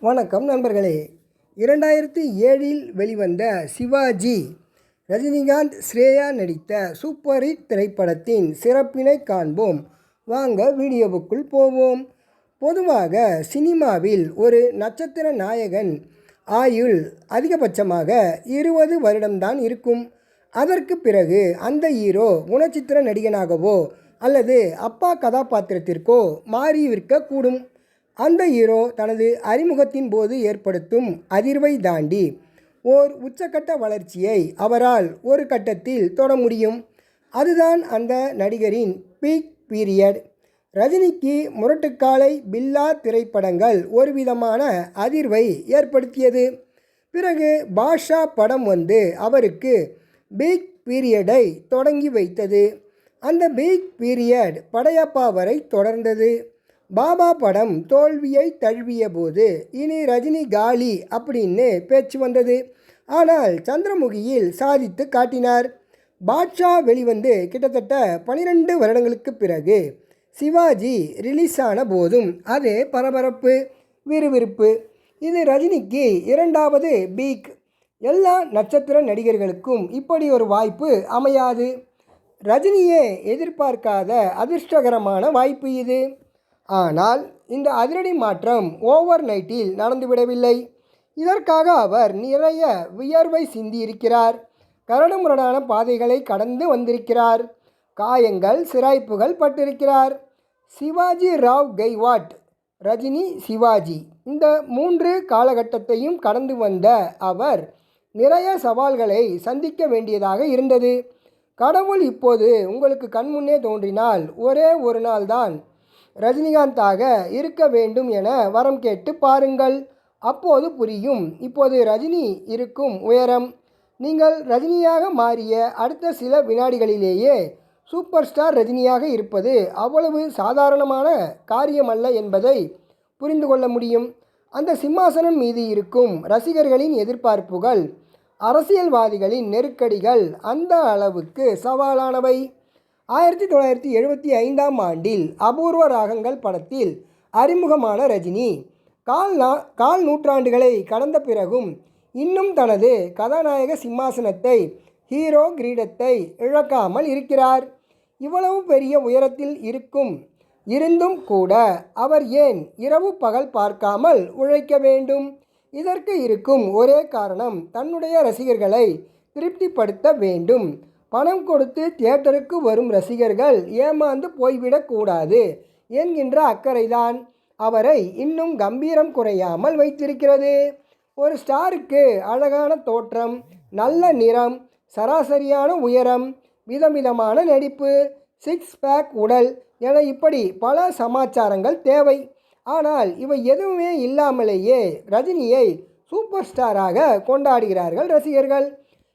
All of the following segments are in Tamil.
வணக்கம் நண்பர்களே. இரண்டாயிரத்தி ஏழில் வெளிவந்த சிவாஜி ரஜினிகாந்த் ஸ்ரேயா நடித்த சூப்பர் ஹிட் திரைப்படத்தின் சிறப்பினை காண்போம். வாங்க வீடியோவுக்குள் போவோம். பொதுவாக சினிமாவில் ஒரு நட்சத்திர நாயகன் ஆயுள் அதிகபட்சமாக இருபது வருடம்தான் இருக்கும். அதற்கு பிறகு அந்த ஹீரோ குணச்சித்திர நடிகனாகவோ அல்லது அப்பா கதாபாத்திரத்திற்கோ மாறியிருக்கக்கூடும் அந்த ஹீரோ தனது அறிமுகத்தின் போது ஏற்படுத்தும் அதிர்வை தாண்டி ஓர் உச்சக்கட்ட வளர்ச்சியை அவரால் ஒரு கட்டத்தில் தொட முடியும். அதுதான் அந்த நடிகரின் பீக் பீரியட் ரஜினிக்கு முரட்டுக்காலை பில்லா திரைப்படங்கள் ஒரு விதமான அதிர்வை ஏற்படுத்தியது. பிறகு பாஷா படம் வந்து அவருக்கு பீக் பீரியடை தொடங்கி வைத்தது. அந்த பீக் பீரியட் படையப்பா வரை தொடர்ந்தது. பாபா படம் தோல்வியை தழுவிய போது இனி ரஜினி காலி அப்படின்னு பேச்சு வந்தது. ஆனால் சந்திரமுகியில் சாதித்து காட்டினார். பாட்ஷா வெளிவந்து கிட்டத்தட்ட பனிரெண்டு வருடங்களுக்கு பிறகு சிவாஜி ரிலீஸ் ஆன போதும் அதே பரபரப்பு விறுவிறுப்பு. இது ரஜினிக்கு இரண்டாவது பீக் எல்லா நட்சத்திர நடிகர்களுக்கும் இப்படி ஒரு வாய்ப்பு அமையாது. ரஜினியே எதிர்பார்க்காத அதிர்ஷ்டகரமான வாய்ப்பு இது. ஆனால் இந்த அதிரடி மாற்றம் ஓவர் நைட்டில் நடந்துவிடவில்லை இதற்காக அவர் நிறைய வியர்வை சிந்தியிருக்கிறார். கரடுமுரடான பாதைகளை கடந்து வந்திருக்கிறார். காயங்கள் சிராய்ப்புகள் பட்டிருக்கிறார். சிவாஜி ராவ் கெய்வாட் ரஜினி சிவாஜி இந்த மூன்று காலகட்டத்தையும் கடந்து வந்த அவர் நிறைய சவால்களை சந்திக்க வேண்டியதாக இருந்தது. கடவுள் இப்போது உங்களுக்கு கண்முன்னே தோன்றினால் ஒரே ஒரு நாள் தான் ரஜினிகாந்தாக இருக்க வேண்டும் என வரம் கேட்டு பாருங்கள். அப்போது புரியும். இப்போது ரஜினி இருக்கும் உயரம். நீங்கள் ரஜினியாக மாறிய அடுத்த சில வினாடிகளிலேயே சூப்பர் ஸ்டார் ரஜினியாக இருப்பது அவ்வளவு சாதாரணமான காரியமல்ல என்பதை புரிந்து கொள்ள முடியும். அந்த சிம்மாசனம் மீது இருக்கும் ரசிகர்களின் எதிர்பார்ப்புகள் அரசியல்வாதிகளின் நெருக்கடிகள் அந்த அளவுக்கு சவாலானவை. ஆயிரத்தி தொள்ளாயிரத்தி எழுபத்தி ஐந்தாம் ஆண்டில் அபூர்வ ராகங்கள் படத்தில் அறிமுகமான ரஜினி கால் நா கால் நூற்றாண்டுகளை கடந்த பிறகும் இன்னும் தனது கதாநாயக சிம்மாசனத்தை ஹீரோ கிரீடத்தை இழக்காமல் இருக்கிறார். இவ்வளவு பெரிய உயரத்தில் இருக்கும் இருந்தும் கூட அவர் ஏன் இரவு பகல் பார்க்காமல் உழைக்க வேண்டும்? இதற்கு இருக்கும் ஒரே காரணம் தன்னுடைய ரசிகர்களை திருப்திப்படுத்த வேண்டும். பணம் கொடுத்து தியேட்டருக்கு வரும் ரசிகர்கள் ஏமாந்து போய்விடக்கூடாது என்கின்ற அக்கறைதான் அவரை இன்னும் கம்பீரம் குறையாமல் வைத்திருக்கிறது. ஒரு ஸ்டாருக்கு அழகான தோற்றம் நல்ல நிறம் சராசரியான உயரம் விதவிதமான நடிப்பு சிக்ஸ் பேக் உடல் என இப்படி பல சமாச்சாரங்கள் தேவை. ஆனால் இவை எதுவுமே இல்லாமலேயே ரஜினியை சூப்பர் ஸ்டாராக கொண்டாடுகிறார்கள் ரசிகர்கள்.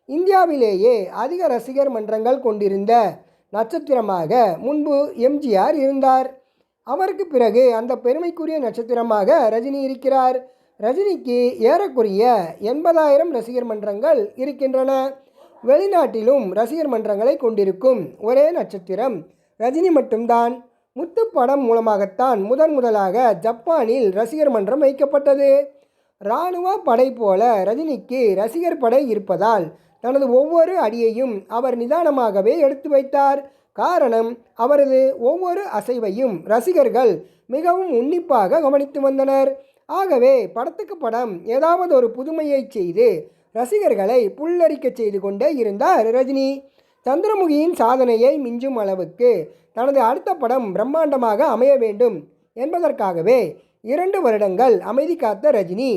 இந்தியாவிலேயே அதிக ரசிகர் மன்றங்கள் கொண்டிருந்த நட்சத்திரமாக முன்பு எம்ஜிஆர் இருந்தார். அவருக்கு பிறகு அந்த பெருமைக்குரிய நட்சத்திரமாக ரஜினி இருக்கிறார். ரஜினிக்கு ஏறக்குரிய எண்பதாயிரம் ரசிகர் மன்றங்கள் இருக்கின்றன. வெளிநாட்டிலும் ரசிகர் மன்றங்களை கொண்டிருக்கும் ஒரே நட்சத்திரம் ரஜினி மட்டும்தான். முத்து படம் மூலமாகத்தான் முதன் முதலாக ஜப்பானில் ரசிகர் மன்றம் வைக்கப்பட்டது. இராணுவ படை போல ரஜினிக்கு ரசிகர் படை இருப்பதால் தனது ஒவ்வொரு அடியையும் அவர் நிதானமாகவே எடுத்து வைத்தார். காரணம் அவரது ஒவ்வொரு அசைவையும் ரசிகர்கள் மிகவும் உன்னிப்பாக கவனித்து வந்தனர். ஆகவே படத்துக்கு படம் ஏதாவது ஒரு புதுமையை செய்து ரசிகர்களை புல்லரிக்க செய்து கொண்டே இருந்தார் ரஜினி. சந்திரமுகியின் சாதனையை மிஞ்சும் அளவுக்கு தனது அடுத்த படம் பிரம்மாண்டமாக அமைய வேண்டும் என்பதற்காகவே இரண்டு வருடங்கள் அமைதி காத்த ரஜினி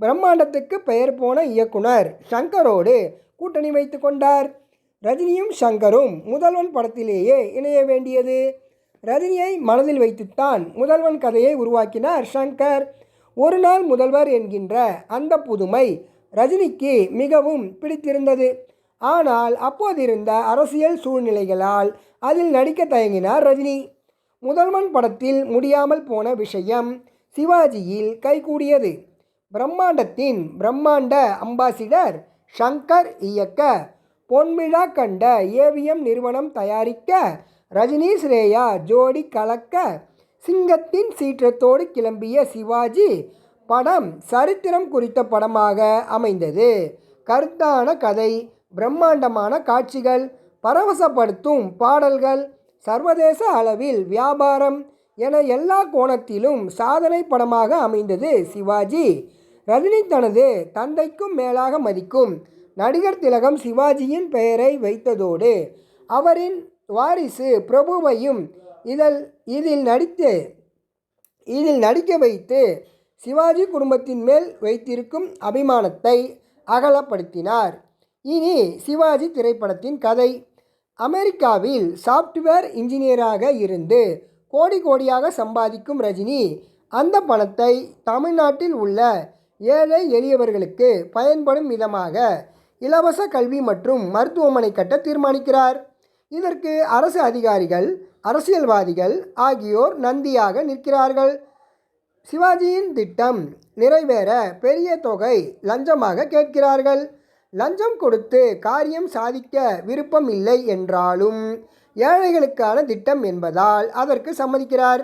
பிரம்மாண்டத்துக்கு பெயர் போன இயக்குனர் ஷங்கரோடு கூட்டணி வைத்து கொண்டார். ரஜினியும் ஷங்கரும் முதல்வன் படத்திலேயே இணைய வேண்டியது. ரஜினியை மனதில் வைத்துத்தான் முதல்வன் கதையை உருவாக்கினார் ஷங்கர். ஒரு நாள் முதல்வர் என்கின்ற அந்த புதுமை ரஜினிக்கு மிகவும் பிடித்திருந்தது. ஆனால் அப்போதிருந்த அரசியல் சூழ்நிலைகளால் அதில் நடிக்க தயங்கினார் ரஜினி. முதல்வன் படத்தில் முடியாமல் போன விஷயம் சிவாஜியில் கைகூடியது. பிரம்மாண்டத்தின் பிரம்மாண்ட அம்பாசிடர் ஷங்கர் இயக்க பொன்விழா கண்ட ஏவிஎம் நிறுவனம் தயாரிக்க ரஜினி ஸ்ரேயா ஜோடி கலக்க சிங்கத்தின் சீற்றத்தோடு கிளம்பிய சிவாஜி படம் சரித்திரம் குறித்த படமாக அமைந்தது. கருத்தான கதை பிரம்மாண்டமான காட்சிகள் பரவசப்படுத்தும் பாடல்கள் சர்வதேச அளவில் வியாபாரம் என எல்லா கோணத்திலும் சாதனை படமாக அமைந்தது சிவாஜி. ரஜினி தனது தந்தைக்கும் மேலாக மதிக்கும் நடிகர் திலகம் சிவாஜியின் பெயரை வைத்ததோடு அவரின் வாரிசு பிரபுவையும் இதில் இதில் நடித்து இதில் நடிக்க வைத்து சிவாஜி குடும்பத்தின் மேல் வைத்திருக்கும் அபிமானத்தை அகலப்படுத்தினார். இனி சிவாஜி திரைப்படத்தின் கதை. அமெரிக்காவில் சாஃப்ட்வேர் இன்ஜினியராக இருந்து கோடி கோடியாக சம்பாதிக்கும் ரஜினி அந்த பணத்தை தமிழ்நாட்டில் உள்ள ஏழை எளியவர்களுக்கு பயன்படும் விதமாக இலவச கல்வி மற்றும் மருத்துவமனை கட்ட தீர்மானிக்கிறார். இதற்கு அரசு அதிகாரிகள் அரசியல்வாதிகள் ஆகியோர் நந்தியாக நிற்கிறார்கள். சிவாஜியின் திட்டம் நிறைவேற பெரிய தொகை லஞ்சமாக கேட்கிறார்கள். லஞ்சம் கொடுத்து காரியம் சாதிக்க விருப்பம் இல்லை என்றாலும் ஏழைகளுக்கான திட்டம் என்பதால் அதற்கு சம்மதிக்கிறார்.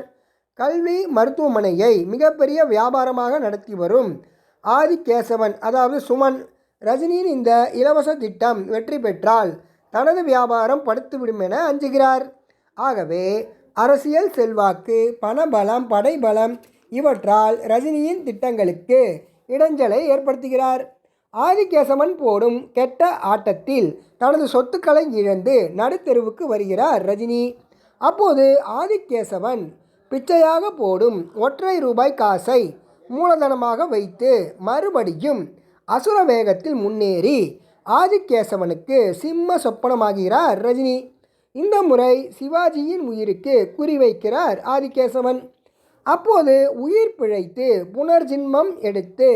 கல்வி மருத்துவமனையை மிகப்பெரிய வியாபாரமாக நடத்தி வரும் ஆதிகேசவன் அதாவது சுமன் ரஜினியின் இந்த இலவச திட்டம் வெற்றி பெற்றால் தனது வியாபாரம் படுத்துவிடும் என அஞ்சுகிறார். ஆகவே அரசியல் செல்வாக்கு பணபலம் படைபலம் இவற்றால் ரஜினியின் திட்டங்களுக்கு இடைஞ்சலை ஏற்படுத்துகிறார். ஆதிகேசவன் போடும் கெட்ட ஆட்டத்தில் தனது சொத்துக்களை இழந்து நடுத்தெருவுக்கு வருகிறார் ரஜினி. அப்போது ஆதிகேசவன் பிச்சையாக போடும் ஒற்றை ரூபாய் காசை மூலதனமாக வைத்து மறுபடியும் அசுர வேகத்தில் முன்னேறி ஆதிகேசவனுக்கு சிம்ம சொப்பனமாகிறார் ரஜினி. இந்த முறை சிவாஜியின் உயிருக்கு குறிவைக்கிறார் ஆதிகேசவன். அப்போது உயிர் பிழைத்து புனர்ஜின்மம் எடுத்து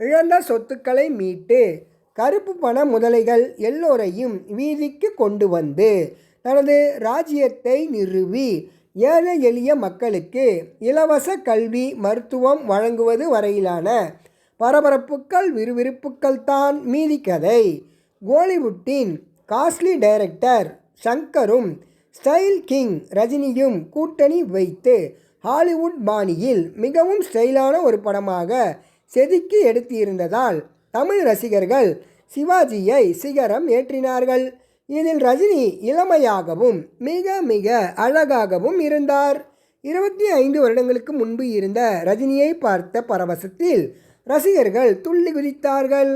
இழந்த சொத்துக்களை மீட்டு கருப்பு பண முதலைகள் எல்லோரையும் வீதிக்கு கொண்டு வந்து தனது ராஜ்யத்தை நிறுவி ஏழை எளிய மக்களுக்கு இலவச கல்வி மருத்துவம் வழங்குவது வரையிலான பரபரப்புக்கள் விறுவிறுப்புக்கள் தான் மீதி கதை. கோலிவுட்டின் காஸ்ட்லி டைரக்டர் ஷங்கரும் ஸ்டைல் கிங் ரஜினியும் கூட்டணி வைத்து ஹாலிவுட் பாணியில் மிகவும் ஸ்டைலான ஒரு படமாக செதுக்கி எடுத்திருந்ததால் தமிழ் ரசிகர்கள் சிவாஜியை சிகரம் ஏற்றினார்கள். இதில் ரஜினி இளமையாகவும் மிக மிக அழகாகவும் இருந்தார். இருபத்தி ஐந்து வருடங்களுக்கு முன்பு இருந்த ரஜினியை பார்த்த பரவசத்தில் ரசிகர்கள் துள்ளி குதித்தார்கள்.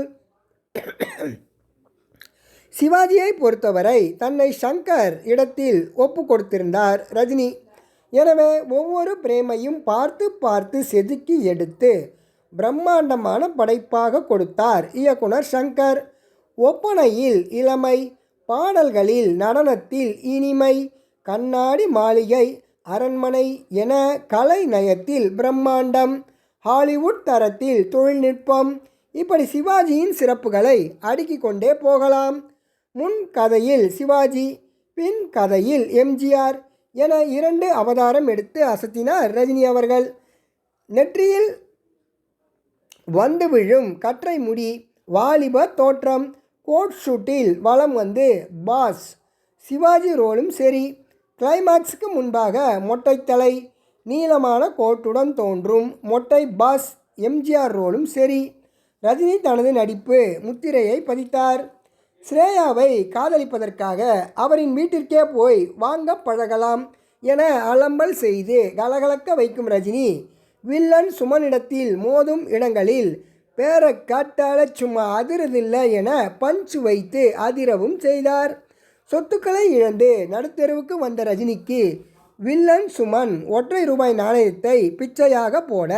சிவாஜியை பொறுத்தவரை தன்னை சங்கர் இடத்தில் ஒப்பு கொடுத்திருந்தார் ரஜினி. எனவே ஒவ்வொரு பிரேமையும் பார்த்து பார்த்து செதுக்கி எடுத்து பிரம்மாண்டமான படைப்பாக கொடுத்தார். இயக்குனர் ஷங்கர் ஒப்பனையில் இளமை பாடல்களில் நடனத்தில் இனிமை கண்ணாடி மாளிகை அரண்மனை என கலை நயத்தில் பிரம்மாண்டம் ஹாலிவுட் தரத்தில் தொழில்நுட்பம் இப்படி சிவாஜியின் சிறப்புகளை அடுக்கிக் கொண்டே போகலாம். முன் கதையில் சிவாஜி பின் கதையில் எம்ஜிஆர் என இரண்டு அவதாரம் எடுத்து அசத்தினார் ரஜினி அவர்கள். நெற்றியில் வந்து விழும் கற்றை முடி வாலிப தோற்றம். கோட் ஷூட்டில் வலம் வந்து பாஸ். சிவாஜி ரோலும் சரி. கிளைமாக்ஸுக்கு முன்பாக மொட்டைத்தலை நீளமான கோட்டுடன் தோன்றும் மொட்டை பாஸ். எம்ஜிஆர் ரோலும் சரி. ரஜினி தனது நடிப்பு முத்திரையை பதித்தார். ஸ்ரேயாவை காதலிப்பதற்காக அவரின் வீட்டிற்கே போய் வாங்க பழகலாம் என அலம்பல் செய்து கலகலக்க வைக்கும் ரஜினி வில்லன் சுமனிடத்தில் மோதும் இடங்களில் பேர காட்டால சும்மா அதிரதில்லை என பஞ்ச் வைத்து அதிரவும் செய்தார். சொத்துக்களை இழந்து நடுத்தெருவுக்கு வந்த ரஜினிக்கு வில்லன் சுமன் ஒற்றை ரூபாய் நாணயத்தை பிச்சையாக போட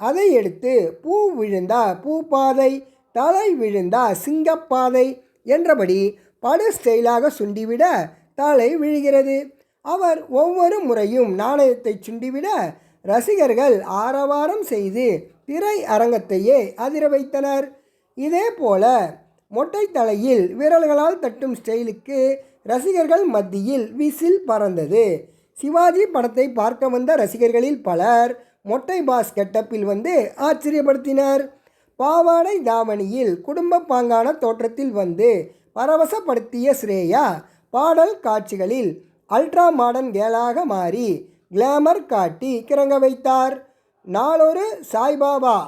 அதை எடுத்து பூ விழுந்தா பூப்பாதை தலை விழுந்தா சிங்கப்பாதை என்றபடி படு ஸ்டைலாக சுண்டிவிட தலை விழுகிறது. அவர் ஒவ்வொரு முறையும் நாணயத்தை சுண்டிவிட ரசிகர்கள் ஆரவாரம் செய்து திரை அரங்கத்தையே அதிர வைத்தனர். இதே போல மொட்டை தலையில் விரல்களால் தட்டும் ஸ்டைலுக்கு ரசிகர்கள் மத்தியில் விசில் பறந்தது. சிவாஜி படத்தை பார்க்க வந்த ரசிகர்களில் பலர் மொட்டை பாஸ் கெட்டப்பில் வந்து ஆச்சரியப்படுத்தினர். பாவாடை தாவணியில் குடும்ப பாங்கான தோற்றத்தில் வந்து பரவசப்படுத்திய ஸ்ரேயா பாடல் காட்சிகளில் அல்ட்ரா மாடர்ன் கேலாக மாறி கிளாமர் காட்டி கிறங்க வைத்தார். நாளொரு சாய்பாபா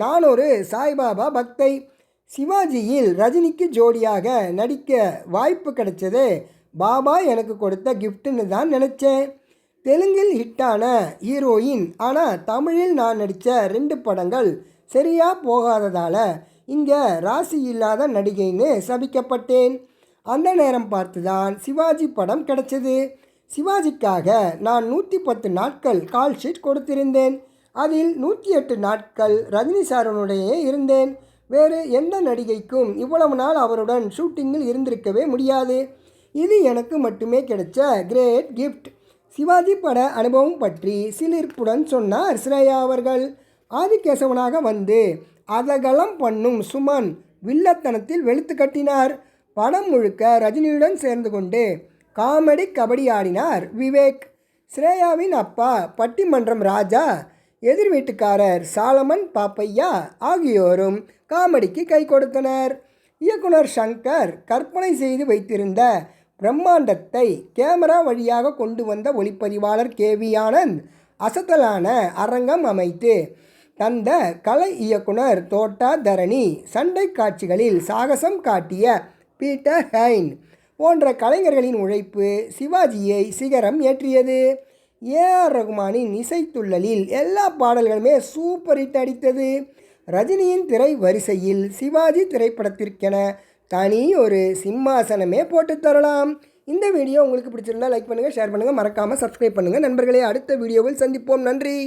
நான் ஒரு சாய்பாபா பக்தை. சிவாஜியில் ரஜினிக்கு ஜோடியாக நடிக்க வாய்ப்பு கிடைச்சது. பாபா எனக்கு கொடுத்த கிஃப்ட்டுன்னு தான் நினச்சேன். தெலுங்கில் ஹிட்டான ஹீரோயின் ஆனால் தமிழில் நான் நடித்த ரெண்டு படங்கள் சரியாக போகாததால் இங்கே ராசி இல்லாத நடிகைன்னு சபிக்கப்பட்டேன். அந்த நேரம் பார்த்து தான் சிவாஜி படம் கிடச்சது. சிவாஜிக்காக நான் நூற்றி பத்து நாட்கள் கால் ஷீட் கொடுத்திருந்தேன். அதில் நூற்றி எட்டு நாட்கள் ரஜினி சாரனுடைய இருந்தேன். வேறு எந்த நடிகைக்கும் இவ்வளவு நாள் அவருடன் ஷூட்டிங்கில் இருந்திருக்கவே முடியாது. இது எனக்கு மட்டுமே கிடைச்ச கிரேட் கிஃப்ட் சிவாஜி பட அனுபவம் பற்றி சிலிர்ப்புடன் சொன்னார் ஸ்ரேயா அவர்கள். ஆதிகேசவனாக வந்து அதகலம் பண்ணும் சுமன் வில்லத்தனத்தில் வெளுத்து கட்டினார். படம் முழுக்க ரஜினியுடன் சேர்ந்து கொண்டு காமெடி கபடி ஆடினார் விவேக். ஸ்ரேயாவின் அப்பா பட்டிமன்றம் ராஜா எதிர் வீட்டுக்காரர் சாலமன் பாப்பையா ஆகியோரும் காமெடிக்கு கை கொடுத்தனர். இயக்குனர் சங்கர் கற்பனை செய்து வைத்திருந்த பிரம்மாண்டத்தை கேமரா வழியாக கொண்டு வந்த ஒளிப்பதிவாளர் கே. வி. ஆனந்த் அசத்தலான அரங்கம் அமைத்து தந்த கலை இயக்குனர் தோட்டா தரணி சண்டை காட்சிகளில் சாகசம் காட்டிய பீட்டர் ஹைன் போன்ற கலைஞர்களின் உழைப்பு சிவாஜியை சிகரம் ஏற்றியது. ஏஆர் ரகுமானின் இசைத்துள்ளலில் எல்லா பாடல்களுமே சூப்பர் ஹிட் அடித்தது. ரஜினியின் திரை வரிசையில் சிவாஜி திரைப்படத்திற்கென தனி ஒரு சிம்மாசனமே போட்டு தரலாம். இந்த வீடியோ உங்களுக்கு பிடிச்சிருந்தா லைக் பண்ணுங்கள் ஷேர் பண்ணுங்கள் மறக்காமல் சப்ஸ்கிரைப் பண்ணுங்கள் நண்பர்களே அடுத்த வீடியோவில் சந்திப்போம். நன்றி.